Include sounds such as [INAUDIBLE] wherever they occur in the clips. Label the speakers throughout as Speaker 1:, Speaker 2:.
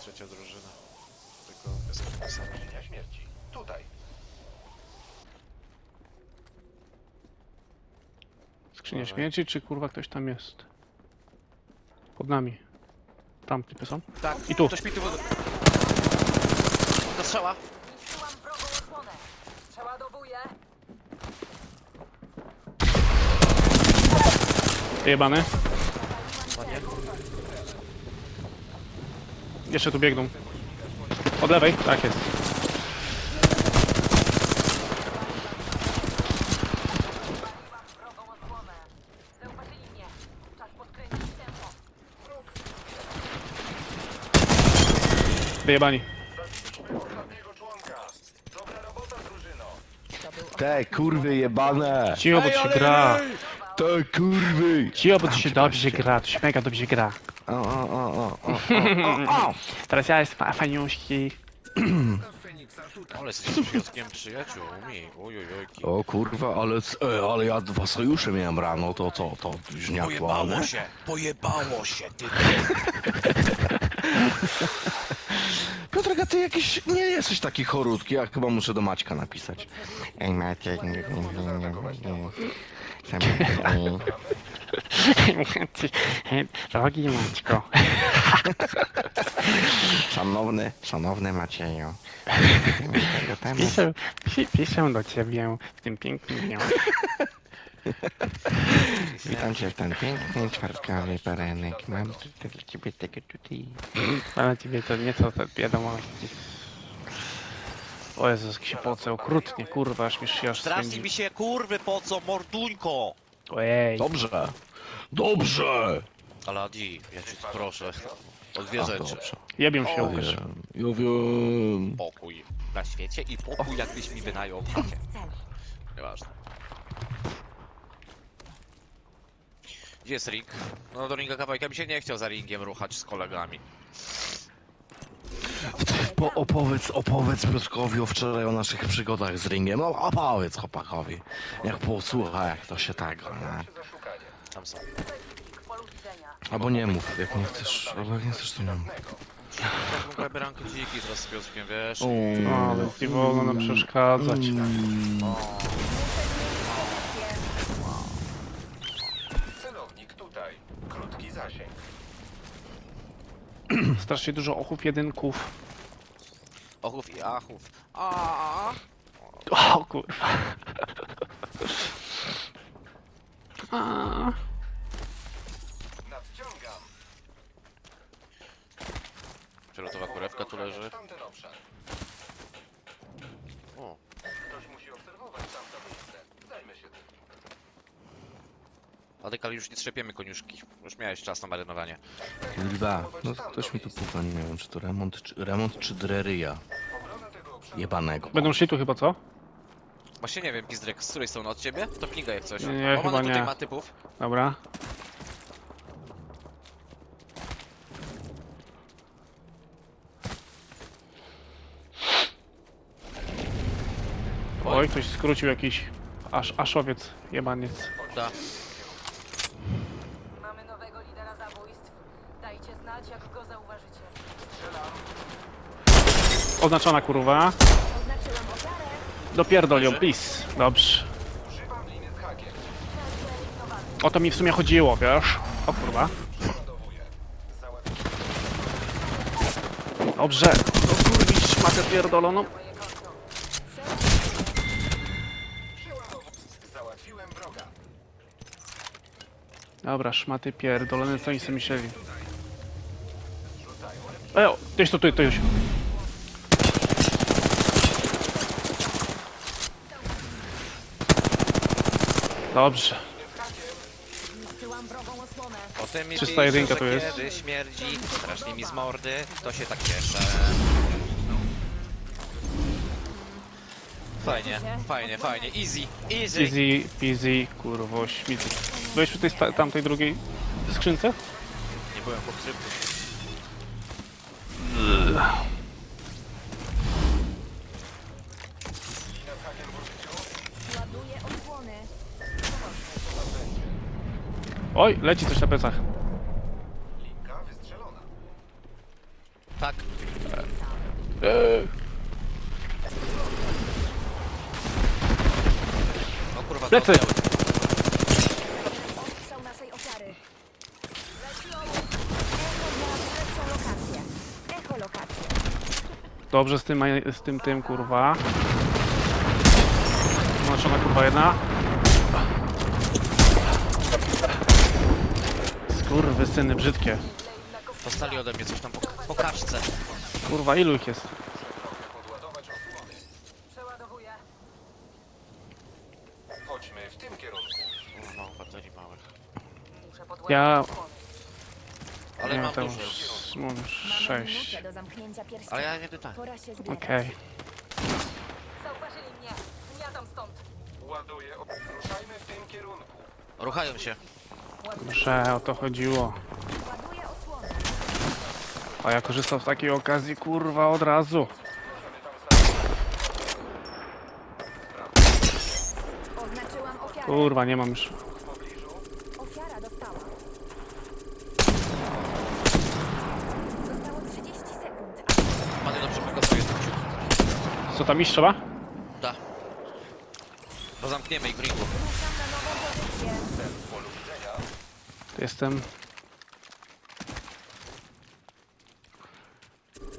Speaker 1: trzecia drużyna. Tylko bez
Speaker 2: śmierci. Tutaj.
Speaker 3: Skrzynia śmierci, czy kurwa ktoś tam jest? Pod nami. Tam typy są.
Speaker 1: Tak,
Speaker 3: I tu.
Speaker 1: Ktoś mi tu... Do strzała.
Speaker 4: Zniszczyłam wrogą osłonę. Przeładowuję.
Speaker 3: Jebany. Jeszcze tu biegną. Od lewej? Tak jest. Wyjebani.
Speaker 2: Zabiliśmy ostatniego członka. Dobra robota, drużyno.
Speaker 5: Te kurwy jebane!
Speaker 3: Cicho, bo się gra.
Speaker 5: Te kurwy!
Speaker 3: Cicho, bo tu się dobrze gra. Tu się mega dobrze gra.
Speaker 5: O, o, o, o, o, o, o.
Speaker 3: Teraz ja jestem fa- faniuśki.
Speaker 1: Ale jesteś przyjaciółkiem przyjaciółmi. Ojojojki.
Speaker 5: O kurwa, ale, e, ale ja dwa sojusze miałem rano, to co, to już nie aktualne?
Speaker 1: Pojebało się, pojebało się, ty.
Speaker 5: Piotrek, a ty jakiś nie jesteś taki chorutki, ja chyba muszę do Maćka napisać. Ej Maciek, nie, nie, nie, nie, nie. [LAUGHS]
Speaker 3: Drogi Maćko. [LAUGHS]
Speaker 5: Szanowny, szanowny Macieju. [LAUGHS]
Speaker 3: Piszę, pi, piszę do ciebie w tym pięknym dniu.
Speaker 5: Witam cię w ten piękny czwartkowy poranek. Mam dla ciebie tego tutaj.
Speaker 3: Ale ciebie to nieco wiadomości. O Jezus, jak się pocę okrutnie, kurwa, aż mi się aż
Speaker 1: Strasznie mi się kurwy po co, morduńko.
Speaker 3: Ojej.
Speaker 5: Dobrze, dobrze!
Speaker 1: Ale Adi, ja cię proszę. O
Speaker 5: A,
Speaker 1: dwie rzeczy.
Speaker 5: dobrze.
Speaker 3: Się, Łukasz.
Speaker 5: Wiem, ja wiem.
Speaker 1: Pokój na świecie i pokój jakbyś mi wynajął w chacie. Nieważne. Gdzie jest ring? No do ringa kawałek. Ja bym się nie chciał za ringiem ruchać z kolegami.
Speaker 5: Po, opowiedz, opowiedz Piotrkowi o wczoraj o naszych przygodach z ringiem. No opowiedz chłopakowi. Jak posłucha, jak to się tak. Nie?
Speaker 1: Tam są.
Speaker 5: Albo nie mów, jak nie chcesz, albo jak nie chcesz, to nie mów.
Speaker 1: Tak ogóle rankę dziki teraz z Piotrkiem, wiesz?
Speaker 3: No, ale nie wolno nam przeszkadzać.
Speaker 2: Celownik
Speaker 3: Strasznie dużo ochów jedynków.
Speaker 1: Ochów i achów. A.
Speaker 3: O kurwa. A,
Speaker 2: Nadciągam.
Speaker 1: Fioletowa kurewka tu leży.
Speaker 2: W tamten obszar.
Speaker 1: O.
Speaker 2: Ktoś musi obserwować tamto miejsce. Zajmę się tym.
Speaker 1: Adek, ale już nie trzepiemy koniuszki. Już miałeś czas na marynowanie.
Speaker 5: Kurwa, no ktoś mi tu puka, nie wiem, czy to remont, czy, remont, czy dreryja. Jebanego.
Speaker 3: Będą szli tu chyba, co?
Speaker 1: Właśnie nie wiem, Pizdrek, z której strony od ciebie? To pinga jak coś.
Speaker 3: Nie, chyba
Speaker 1: ona tutaj
Speaker 3: nie.
Speaker 1: ma typów.
Speaker 3: Dobra. Oj, ktoś skrócił jakiś aż, aszowiec, jebaniec.
Speaker 1: Da.
Speaker 4: Jak go zauważycie.
Speaker 3: Oznaczona kurwa.
Speaker 4: Oznaczyłem ofiarę.
Speaker 3: Dopierdol ją, please. Dobrze.
Speaker 2: Używam liny z hakiem.
Speaker 3: O to mi w sumie chodziło, wiesz? O kurwa.
Speaker 2: Przeładowuję.
Speaker 3: Dobrze. O kurwisz, matę pierdoloną.
Speaker 2: Załatwiłem wroga.
Speaker 3: Dobra, szmaty pierdolone, co oni sobie myśleli? Gdzieś to tu, to już. Dobrze.
Speaker 1: Tym mi
Speaker 3: 300
Speaker 1: pisze,
Speaker 3: jedynka
Speaker 1: że
Speaker 3: tu jest.
Speaker 1: Kiedy śmierdzi, strasznie mi z mordy, to się tak cieszę. Fajnie, fajnie, fajnie. Easy, easy.
Speaker 3: Easy, peasy, kurwo, śmieci. Byłeś przy tej sta- tamtej drugiej skrzynce?
Speaker 1: Nie byłem po.
Speaker 4: Ładuję osłony.
Speaker 3: Oj, leci coś na plecach.
Speaker 2: Linka wystrzelona.
Speaker 1: Tak.
Speaker 3: Eee,
Speaker 1: O kurwa, to
Speaker 3: Plecy.
Speaker 1: odbiały.
Speaker 3: Dobrze z tym, z tym, tym, kurwa. Znaczona kurwa jedna. Skurwy syny brzydkie.
Speaker 1: Dostali ode mnie coś tam po, po kaczce.
Speaker 3: Kurwa, ilu ich jest?
Speaker 2: Chodźmy w tym kierunku.
Speaker 1: No, baterii małych.
Speaker 3: Ja-.
Speaker 1: Ale
Speaker 3: Nie,
Speaker 1: mam
Speaker 3: to
Speaker 1: dużo.
Speaker 3: już mam
Speaker 4: Mamy
Speaker 3: sześć.
Speaker 4: minutę do zamknięcia pierścienia.
Speaker 1: Ale ja nie pytam.
Speaker 4: Pora się zbierać.
Speaker 3: Okej.
Speaker 4: Zauważyli mnie. Stąd.
Speaker 2: Ładuję. Ruszajmy w tym kierunku.
Speaker 1: Ruchają się.
Speaker 3: Że o to chodziło.
Speaker 4: Ładuję osłonę.
Speaker 3: A ja korzystam z takiej okazji, kurwa, od razu.
Speaker 4: Oznaczyłam ofiarę.
Speaker 3: Kurwa, nie mam już. Co tam iść trzeba?
Speaker 1: Da. Bo zamkniemy ich w ringu.
Speaker 3: Jestem.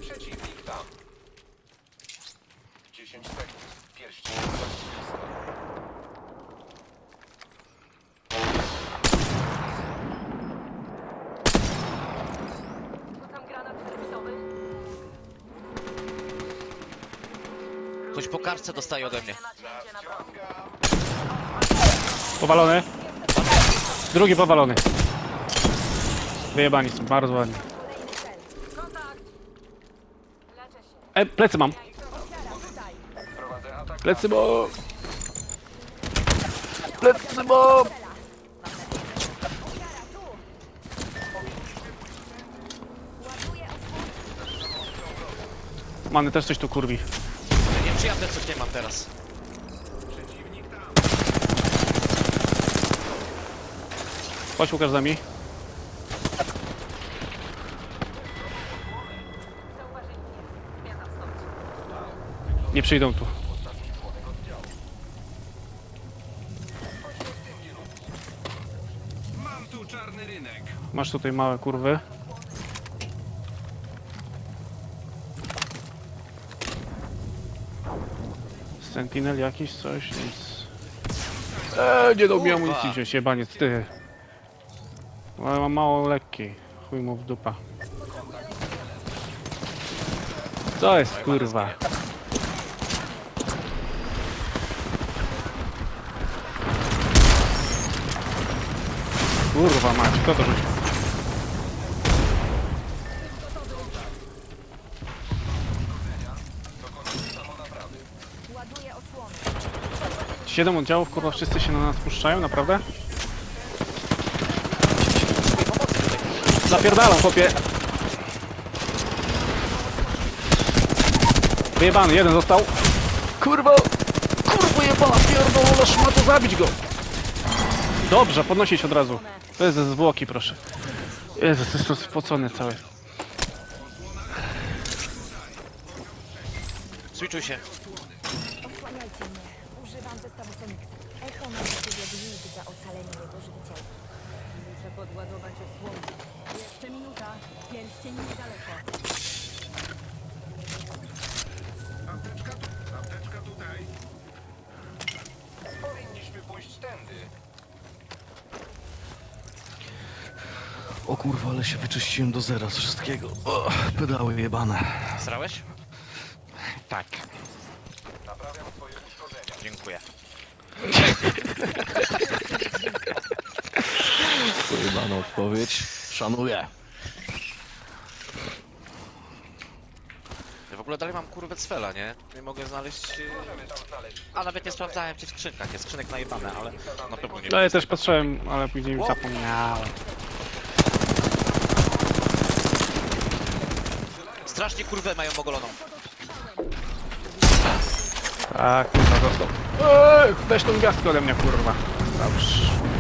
Speaker 2: Przeciwnik tam. 10 sekund. Pierścień
Speaker 1: Kartce dostaje ode mnie.
Speaker 3: Powalony. Drugi powalony. Wyjebani są, bardzo ładnie. E, plecy mam. Plecy bo... Plecy bo... Many też coś tu kurwi.
Speaker 1: Czy ja coś nie mam teraz.
Speaker 3: Chodź Łukasz z nami. Nie przyjdą tu.
Speaker 2: Mam tu czarny rynek.
Speaker 3: Masz tutaj małe kurwy. Sentinel jakiś, coś, nic. Eee, nie dał mi amunicji wziąć, jebaniec, ty. Ale mam mało lekkiej. Chuj mu w dupa. Co jest, kurwa? Kurwa mać, kto to rzucił? Siedem oddziałów, kurwa, wszyscy się na nas puszczają, naprawdę? Zapierdalam, chłopie! Wyjebany, jeden został. Kurwa! Kurwa jebana, pierdolona szmato, zabić go! Dobrze, podnosić od razu. To jest ze zwłoki, proszę. Jezus, to jest to spocony cały.
Speaker 1: Switchuj się.
Speaker 4: Osłaniajcie mnie. Używam zestawu Fenixa. Echo ma do ciebie wilk za ocalenie jego żywiciela. Muszę podładować osłonę. Jeszcze minuta. Pierścień niedaleko.
Speaker 2: Apteczka tu. Apteczka tutaj. Powinniśmy pójść tędy.
Speaker 5: O kurwa, ale się wyczyściłem do zera z wszystkiego. O, pedały jebane.
Speaker 1: Srałeś?
Speaker 5: Tak.
Speaker 2: Naprawiam twoje uszkodzenia.
Speaker 1: Dziękuję. [LAUGHS]
Speaker 5: Pojebana odpowiedź. Szanuję.
Speaker 1: Ja w ogóle dalej mam kurwę cfela, nie? Nie mogę znaleźć...
Speaker 2: znaleźć.
Speaker 1: A nawet nie sprawdzałem czy w skrzynkach jest skrzynek najebane, ale na pewno nie
Speaker 3: No ja też patrzyłem, ale później mi zapomniałem.
Speaker 1: Strasznie kurwę mają ogoloną.
Speaker 3: Tak, kurwa, dostał. Eee, weź tą gwiazdkę ode mnie, kurwa. Dobrze.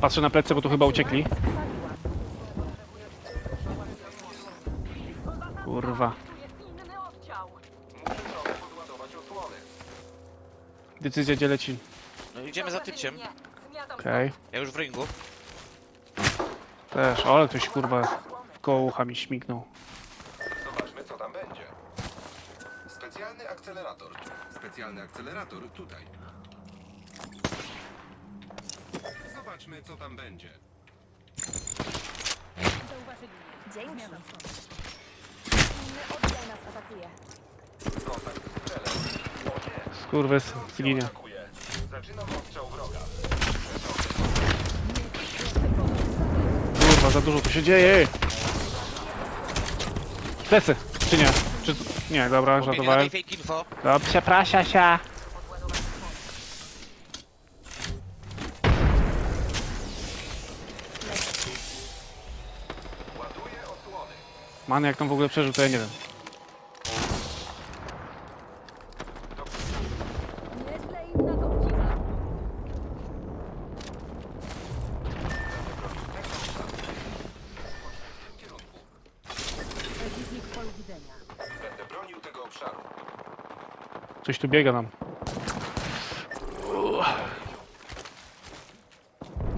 Speaker 3: Patrzę na plecy, bo tu chyba uciekli. Kurwa. Decyzja gdzie leci.
Speaker 1: No idziemy za tyciem.
Speaker 3: Okej.
Speaker 1: Ja już w ringu.
Speaker 3: Też, ale ktoś kurwa koło ucha mi śmignął.
Speaker 2: Zobaczmy, co tam będzie. Specjalny akcelerator. Specjalny akcelerator tutaj. Zobaczmy, co tam będzie.
Speaker 4: Zauważyli mnie.
Speaker 6: Dzięki.
Speaker 4: Zmiana stąd.
Speaker 6: Inny oddział nas atakuje.
Speaker 2: Kontakt z celem. O nie!
Speaker 3: Skurwys, zginie.
Speaker 2: Atakuje. Zaczynam ostrzał wroga.
Speaker 3: Kurwa, za dużo tu się dzieje. Plecy, czy nie? Czy... Nie, dobra,
Speaker 1: na
Speaker 3: żartowałem.
Speaker 1: tej fake info.
Speaker 3: No, przepraszam się. Man, jak tam w ogóle przeżył, to ja nie wiem.
Speaker 4: Nieźle im na to wcina. Przeciwnik w polu widzenia.
Speaker 2: Będę bronił tego obszaru.
Speaker 3: Coś tu biega nam.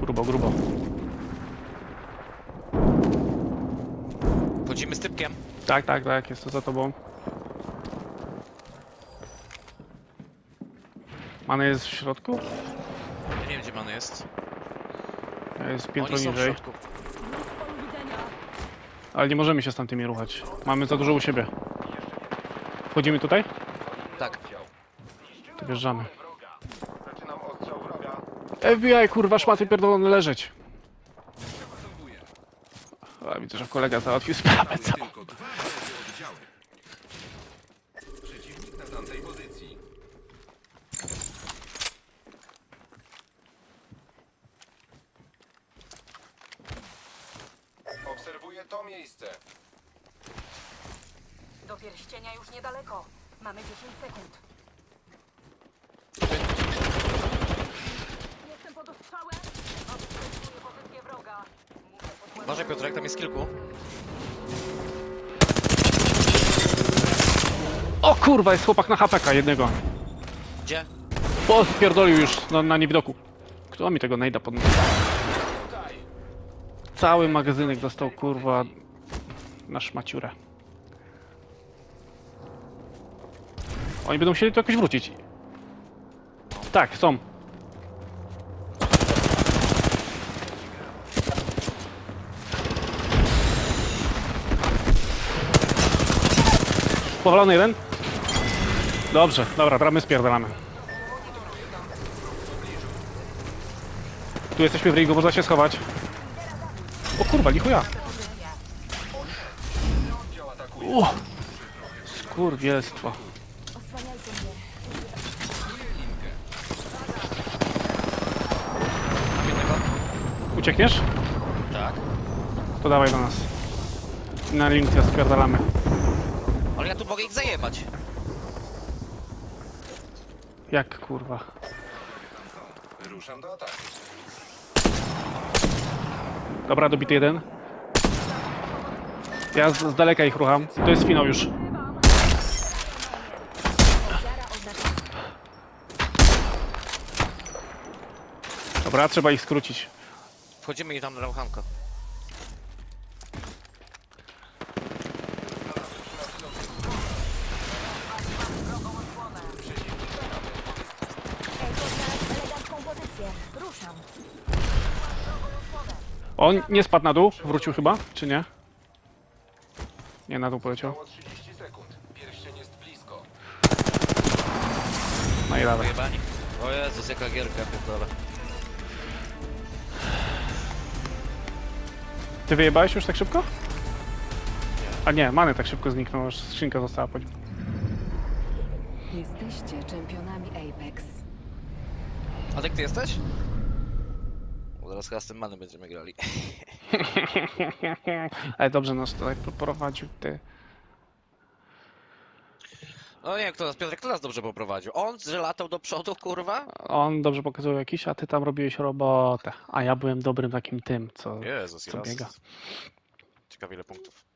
Speaker 3: Grubo, grubo.
Speaker 1: Wchodzimy z typkiem.
Speaker 3: Tak, tak, tak, jest to za tobą. Many jest w środku?
Speaker 1: Ja nie wiem gdzie man jest.
Speaker 3: Jest piętro
Speaker 1: Oni są w
Speaker 3: niżej.
Speaker 1: środku.
Speaker 3: Ale nie możemy się z tamtymi ruchać. Mamy za dużo u siebie. Wchodzimy tutaj?
Speaker 1: Tak.
Speaker 3: To wjeżdżamy.
Speaker 2: Zaczynam wroga.
Speaker 3: FBI, kurwa, szmaty pierdolone leżeć. Widzę, że kolega załatwił sprawę całą.
Speaker 2: Tylko dwa wrogie oddziały. Przeciwnik na tamtej pozycji. Obserwuję to miejsce.
Speaker 4: Do pierścienia już niedaleko. Mamy 10 sekund. Jestem pod ostrzałem. Obserwuję pozycję wroga.
Speaker 1: Uważaj Piotrek, tam jest kilku.
Speaker 3: O kurwa, jest chłopak na HPK jednego.
Speaker 1: Gdzie?
Speaker 3: O, spierdolił już na, na niewidoku. Kto mi tego najda pod Cały magazynek dostał, kurwa, na szmaciurę. Oni będą musieli tu jakoś wrócić. Tak, są. Powalony jeden? Dobrze, dobra, teraz my spierdalamy. Tu jesteśmy w ringu, można się schować. O kurwa, lichuja. Uch. Skurwielstwo. Uciekniesz?
Speaker 1: Tak.
Speaker 3: To dawaj do nas. Na linkę spierdalamy.
Speaker 1: Ale ja tu mogę ich zajebać.
Speaker 3: Jak kurwa.
Speaker 2: Ruszam do ataku.
Speaker 3: Dobra, dobity jeden. Ja z, z daleka ich rucham. To jest finał już. Dobra, trzeba ich skrócić.
Speaker 1: Wchodzimy i tam na rauchanko.
Speaker 6: Ej, to znalazł elegancką pozycję. Ruszam.
Speaker 3: On nie spadł na dół, wrócił chyba, czy nie? Nie, na dół poleciał.
Speaker 2: Około 30 sekund. Pierścień jest blisko.
Speaker 3: No i.
Speaker 1: Pojebani. O Jezus, jaka gierka, pierdolę.
Speaker 3: Ty wyjebałeś już tak szybko? A nie, Many tak szybko zniknął, aż skrzynka została po nim.
Speaker 7: Jesteście czempionami Apex.
Speaker 1: A ty ty jesteś? Bo chyba z tym manem będziemy grali. [LAUGHS]
Speaker 3: Ale dobrze nas tutaj poprowadził, ty.
Speaker 1: No nie kto nas, Piotrek, kto nas dobrze poprowadził? On, że latał do przodu, kurwa?
Speaker 3: On dobrze pokazał jakiś, a ty tam robiłeś robotę. A ja byłem dobrym takim tym, co...
Speaker 1: Jezus,
Speaker 3: Co biega?
Speaker 1: Ciekawe ile punktów.